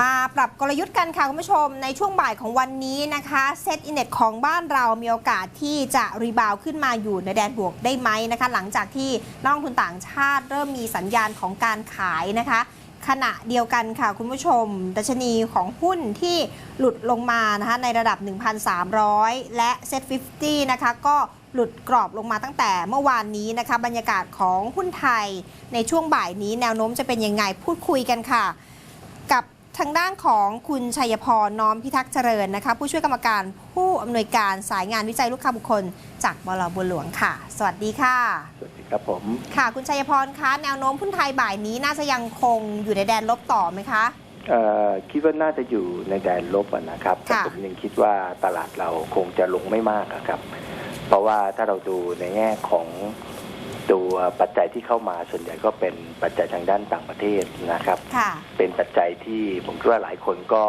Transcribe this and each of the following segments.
มาปรับกลยุทธ์กันค่ะคุณผู้ชมในช่วงบ่ายของวันนี้นะคะเซตอินเด็ของบ้านเรามีโอกาสที่จะรีบาวขึ้นมาอยู่ในแดนบวกได้ไหมนะคะ หลังจากที่นักลงทุนต่างชาติ เริ่มมีสัญญาณของการขายนะคะ ขณะเดียวกันค่ะคุณผู้ชม ดัชนีของหุ้นที่หลุดลงมานะคะในระดับ 1,300 และเซ็ต50 นะคะ ก็หลุดกรอบลงมาตั้งแต่เมื่อวานนี้นะคะ บรรยากาศของหุ้นไทย ในช่วงบ่ายนี้แนวโน้มจะเป็นยังไงพูดคุยกันค่ะ ทางด้านของคุณชัยพรน้อมพิทักษ์เจริญนะคะ ผู้ช่วยกรรมการผู้อำนวยการสายงานวิจัยลูกค้าบุคคล จากบลบัวหลวงค่ะ สวัสดีค่ะ สวัสดีครับผม ค่ะ คุณชัยพรคะแนวโน้มหุ้นไทยบ่ายนี้น่าจะยังคงอยู่ในแดนลบต่อไหมคะเอ่อคิดว่าน่าจะอยู่ในแดนลบอะนะครับแต่ค่ะผมยังคิดว่าตลาดเราคงจะลงไม่มากอะครับ เพราะว่าถ้าเราดูในแง่ของ ตัวปัจจัยที่เข้ามาส่วนใหญ่ก็เป็นปัจจัยทางด้านต่างประเทศนะครับค่ะเป็นปัจจัยที่ผมคิดว่าหลายคนก็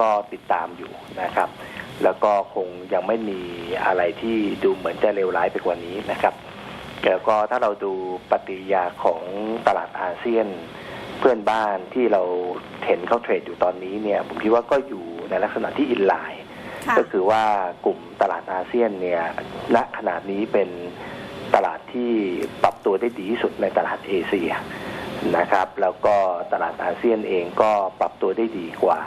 ก็ติดตามอยู่นะครับ แล้วก็คงยังไม่มีอะไรที่ดูเหมือนจะเลวร้ายไปกว่านี้นะครับแล้วก็ถ้าเราดูปฏิกิริยาของตลาดอาเซียนเพื่อนบ้านที่เราเห็นเขาเทรดอยู่ตอนนี้เนี่ย ผมคิดว่าก็อยู่ในลักษณะที่อินไลน์ค่ะก็คือว่ากลุ่มตลาดอาเซียนเนี่ยณขนาดนี้เป็นตลาด ที่ปรับตัวได้ดีที่สุดในตลาดเอเชียนะครับ แล้วก็ตลาดอาเซียนเองก็ปรับตัวได้ดีกว่า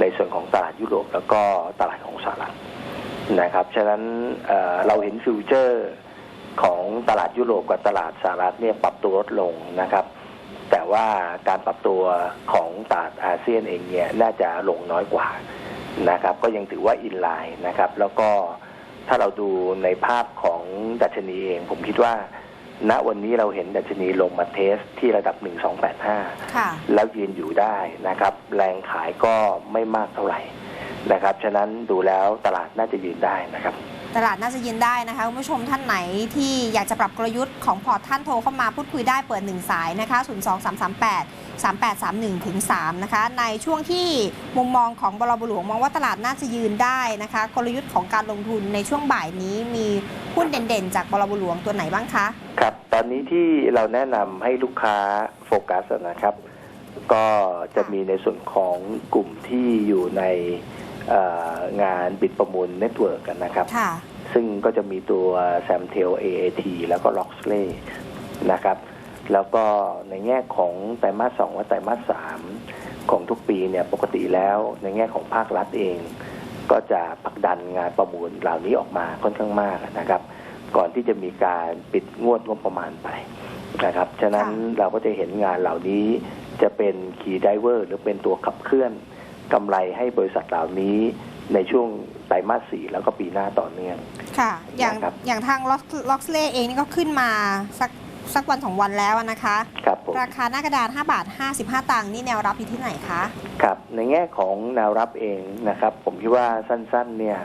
ในส่วนของตลาดยุโรปแล้วก็ตลาดของสหรัฐนะครับ ฉะนั้นเเราเห็นฟิวเจอร์ของตลาดยุโรปกับตลาดสหรัฐเนี่ยปรับตัวลดลงนะครับ แต่ว่าการปรับตัวของตลาดอาเซียนเองเนี่ยน่าจะลงน้อยกว่านะครับ ก็ยังถือว่าอินไลน์นะครับ แล้วก็ ถ้าเราดูในภาพของดัชนีเอง ผมคิดว่า ณวันนี้เราเห็นดัชนีลงมาเทสที่ระดับ 1285ค่ะแล้วยืนอยู่ได้นะครับ แรงขายก็ไม่มากเท่าไหร่ นะครับ ฉะนั้นดูแล้วตลาดน่าจะยืนได้นะครับ ตลาดน่าจะยืนได้นะคะคุณผู้ชมท่านไหนที่อยากจะปรับกลยุทธ์ของพอร์ตท่านโทรเข้ามาพูดคุยได้เปิด 1 สายนะคะ 0 2 3 3 8 3 8 3 1ถึง3นะคะ ในช่วงที่มุมมองของบลบหลวงมองว่าตลาดน่าจะยืนได้นะคะ กลยุทธ์ของการลงทุนในช่วงบ่ายนี้มีหุ้นเด่นๆ จากบลบหลวงตัวไหนบ้างคะ ครับ ตอนนี้ที่เราแนะนำให้ลูกค้าโฟกัสนะครับ ก็จะมีในส่วนของกลุ่มที่อยู่ในเอ่อ งานบิดประมูลเน็ตเวิร์กกันนะครับค่ะซึ่งก็จะมีตัวแซมเทล AAT แล้วก็ l o x l e y นะครับ แล้วก็ในแง่ของไตรมาสสองและไตรมาสสามของทุกปีเนี่ยปกติแล้วในแง่ของภาครัฐเอง ก็จะผลักดันงานประมูลเหล่านี้ออกมาค่อนข้างมากนะครับ ก่อนที่จะมีการปิดงวดงบประมาณไปนะครับ ฉะนั้นค่ะเราก็จะเห็นงานเหล่านี้จะเป็นคีย์ไดเวอร์หรือเป็นตัวขับเคลื่อน กำไรให้บริษัทเหล่านี้ในช่วงไตรมาสสี่แล้วก็ปีหน้าต่อเนื่อง ค่ะ อย่างนะครับ อย่างทางล็อกเล่เองนี่ก็ขึ้นมาสักสักวันสองวันแล้วนะคะ ครับผม ราคาหน้ากระดาน 5 บาท 55 ตังค์นี่แนวรับอยู่ที่ไหนคะ ครับในแง่ของแนวรับเองนะครับ ผมคิดว่าสั้นๆเนี่ย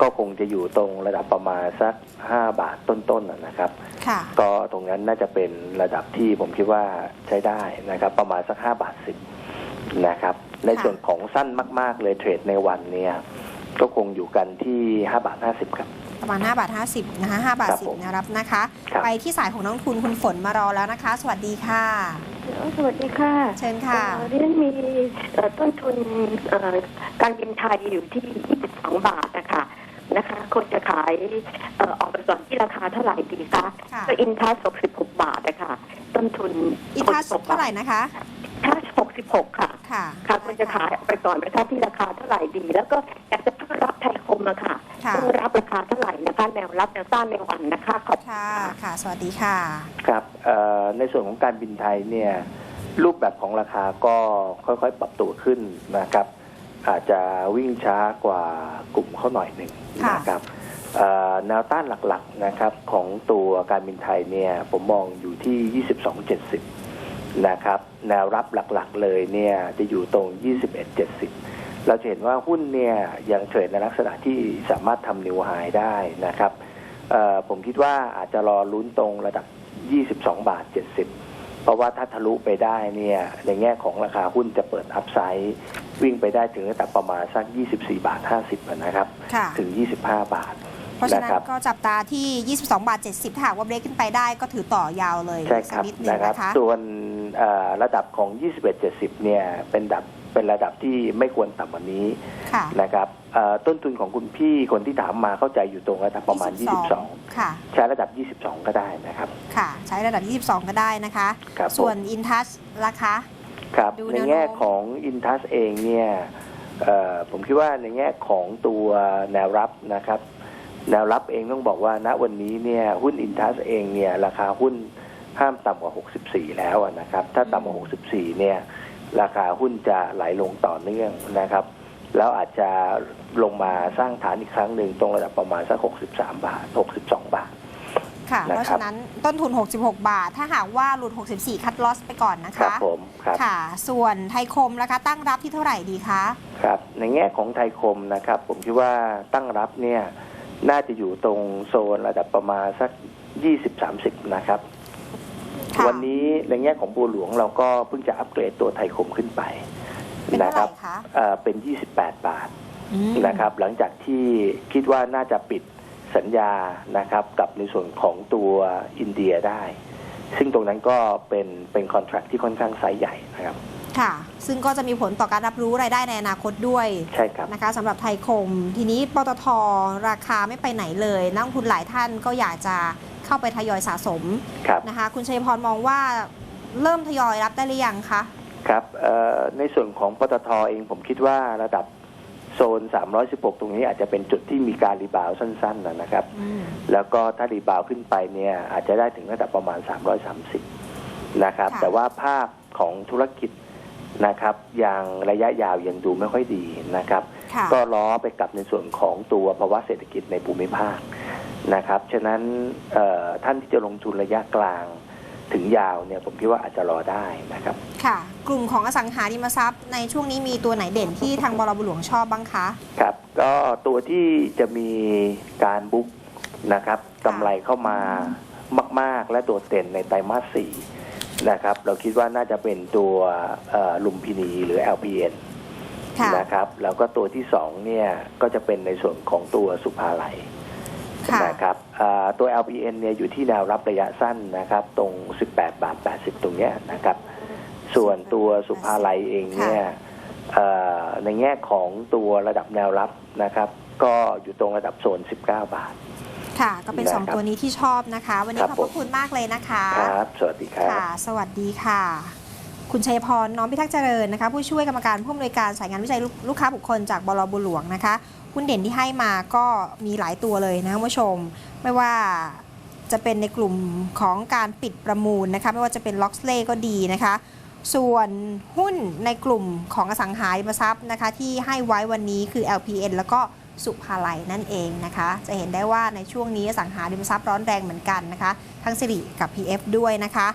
ก็คงจะอยู่ตรงระดับประมาณสัก 5 บาทต้นๆนะนะครับ ค่ะ ก็ตรงนั้นน่าจะเป็นระดับที่ผมคิดว่าใช้ได้นะครับ ประมาณสัก 5 บาทสิบนะครับ ในส่วนของสั้นมาก ๆ เลยเทรดในวันเนี่ย ก็คงอยู่กันที่5บาท50ครับ ประมาณ5บาท50นะคะ5บาทครับผม10นะครับนะคะ ครับ ไปที่สายของน้องทุนคุณฝนมารอแล้วนะคะ สวัสดีค่ะ สวัสดีค่ะเชิญค่ะ เอ่อดิฉันมีเอ่อต้นทุนเอ่อการบินไทยอยู่ที่ 22 บาทนะคะนะคะควรจะขายเอ่อออกไปก่อนที่ราคาเท่าไหร่ดีคะค่ะ ก็อินทัส66 บาทนะคะต้นทุนอีทัส66เท่าไหร่นะคะทัส66 ค่ะ ค่ะค่ะควรจะขายออกไปก่อนนะคะที่ราคาเท่าไหร่ดี แล้วก็อยากจะเพิ่มรับไทยคมอะค่ะค่ะเพิ่มรับราคาเท่าไหร่นะคะแนวรับแนวต้านในวันนะคะขอบคุณค่ะค่ะ ค่ะ สวัสดีค่ะ ครับเอ่อในส่วนของการบินไทยเนี่ยรูปแบบของราคาก็ค่อยๆ ปรับตัวขึ้นนะครับ อาจจะวิ่งช้ากว่ากลุ่มเขาหน่อยหนึ่งค่ะ นะครับเอ่อแนวต้านหลักๆนะครับของตัวการบินไทยเนี่ยผมมองอยู่ที่ 22.70 นะครับ แนวรับหลักๆเลยเนี่ยจะอยู่ตรง 21.70 เราจะเห็นว่าหุ้นเนี่ยยังเทรดในลักษณะที่สามารถทำนิวไฮได้นะครับเอ่อผมคิดว่าอาจจะรอลุ้นตรงระดับ 22 บาท 70 เพราะว่าถ้าทะลุไปได้เนี่ยในแง่ของราคาหุ้นจะเปิดอัพไซด์วิ่งไปได้ถึงระดับประมาณสัก 24 บาท 50อะนะครับค่ะถึง 25 บาทเพราะฉะนั้นนะครับก็จับตาที่ 22 บาท 70 ถ้าหากว่าเบรกขึ้นไปได้ก็ถือต่อยาวเลยใช่คสัรับกนิดนึงนะครับนะคะส่วนเอ่อ ระดับของ 21.70 เนี่ยเป็นดับเป็นระดับที่ไม่ควรต่ำกว่านี้ค่ะ นะครับเอ่อต้นทุนของคุณพี่คนที่ถามมาเข้าใจอยู่ตรงระดับประมาณ 22 ค่ะ ใช้ระดับ 22 ก็ได้นะครับ ค่ะ ใช้ระดับ 22 ก็ได้นะคะ ครับผมส่วนอินทัชราคา ครับดูในแนวโน้ม แง่ของอินทัสเองเนี่ยเอ่อผมคิดว่าในแง่ของตัวแนวรับนะครับ แนวรับเองต้องบอกว่าณวันนี้เนี่ยหุ้นอินทัสเองเนี่ยราคาหุ้น ห้ามต่ำกว่า 64 แล้วอะนะครับ ถ้าต่ำกว่า 64 เนี่ย ราคาหุ้นจะไหลลงต่อเนื่องนะครับ แล้วอาจจะลงมาสร้างฐานอีกครั้งหนึ่งตรงระดับประมาณสัก 63 บาท 62 บาท ค่ะนะครับเพราะฉะนั้นต้นทุน 66 บาท ถ้าหากว่าหลุด 64 คัดลอสไปก่อนนะครัคะบผมครับค่ะ ส่วนไทยคมราคาตั้งรับที่เท่าไหร่ดีคะ ครับ ในแง่ของไทยคมนะครับ ผมคิดว่าตั้งรับเนี่ย น่าจะอยู่ตรงโซนระดับประมาณสัก 20-30 นะครับค่ะ วันนี้ในแง่ของบัวหลวงเราก็เพิ่งจะอัปเกรดตัวไทยคมขึ้นไปเป็นนะเท่าคไหรัร่คะเอ่อเป็น 28 บาทอืมนะครับ หลังจากที่คิดว่าน่าจะปิดสัญญานะครับ กับในส่วนของตัวอินเดียได้ ซึ่งตรงนั้นก็เป็นเป็นคอนแทรคที่ค่อนข้างไซส์ใหญ่นะครับค่ะ ซึ่งก็จะมีผลต่อการรับรู้รายได้ในอนาคตด้วยใช่ครับนะคะสำหรับไทยคม ทีนี้ปตทราคาไม่ไปไหนเลย นักลงทุนหลายท่านก็อยากจะ เข้าไปทยอยสะสมครับนะคะ คุณชัยพรมองว่าเริ่มทยอยรับได้หรือยังคะครับเอ่อในส่วนของปตทเองผมคิดว่าระดับโซน 316 ตรงนี้อาจจะเป็นจุดที่มีการรีบาวด์สั้นๆนะนะครับอืมแล้วก็ถ้ารีบาวด์ขึ้นไปเนี่ยอาจจะได้ถึงระดับประมาณ 330 นะครับค่ะแต่ว่าภาพของธุรกิจนะครับยังระยะยาวยังดูไม่ค่อยดีนะครับค่ะก็ล้อไปกับในส่วนของตัวภาวะเศรษฐกิจในภูมิภาค นะครับ ฉะนั้นเอ่อท่านที่จะลงทุนระยะกลางถึงยาวเนี่ยผมคิดว่าอาจจะรอได้นะครับ ค่ะ กลุ่มของอสังหาริมทรัพย์ ในช่วงนี้มีตัวไหนเด่นที่ทางบลบุหลวงชอบบ้างคะครับ ก็ตัวที่จะมีการบุ๊กนะครับกำไรเข้ามามาก ๆ และโดดเด่นในไตรมาสสี่นะครับ เราคิดว่าน่าจะเป็นตัวเอ่อลุมพินีหรือ LPN ค่ะนะครับ แล้วก็ตัวที่สองเนี่ยก็จะเป็นในส่วนของตัวสุภาลัยค่ะ นะครับอ่าตัว LPN เนี่ยอยู่ที่แนวรับระยะสั้นนะครับ ตรง 18 บาท 80 ตรงเนี้ยนะครับ ส่วนตัวสุภาลัยเองเนี่ยเอ่อในแง่ของตัวระดับแนวรับนะครับ ก็อยู่ตรงระดับโซน 19 บาทค่ะ ก็เป็นนะครับ2ตัวนี้ที่ชอบนะคะ วันนี้คขรัอบบพระคุณมากเลยนะคะ ครับ สวัสดีครับค่ะสวัสดีค่ะ คุณชัยพรน้อมพิทักษ์เจริญนะคะผู้ช่วยกรรมการผู้อำนวยการสายงานวิจัยลูกค้าบุคคลจากบลบุหลวงนะคะหุ้นเด่นที่ให้มาก็มีหลายตัวเลยนะคะคุณผู้ชม ไม่ว่าจะเป็นในกลุ่มของการปิดประมูลนะคะไม่ว่าจะเป็นล็อกเล่ก็ดีนะคะ ส่วนหุ้นในกลุ่มของอสังหาริมทรัพย์นะคะที่ให้ไว้วันนี้คือ LPN แล้วก็สุภาลัยนั่นเองนะคะ จะเห็นได้ว่าในช่วงนี้อสังหาริมทรัพย์ร้อนแรงเหมือนกันนะคะ ทั้งสิริกับ PF ด้วยนะคะ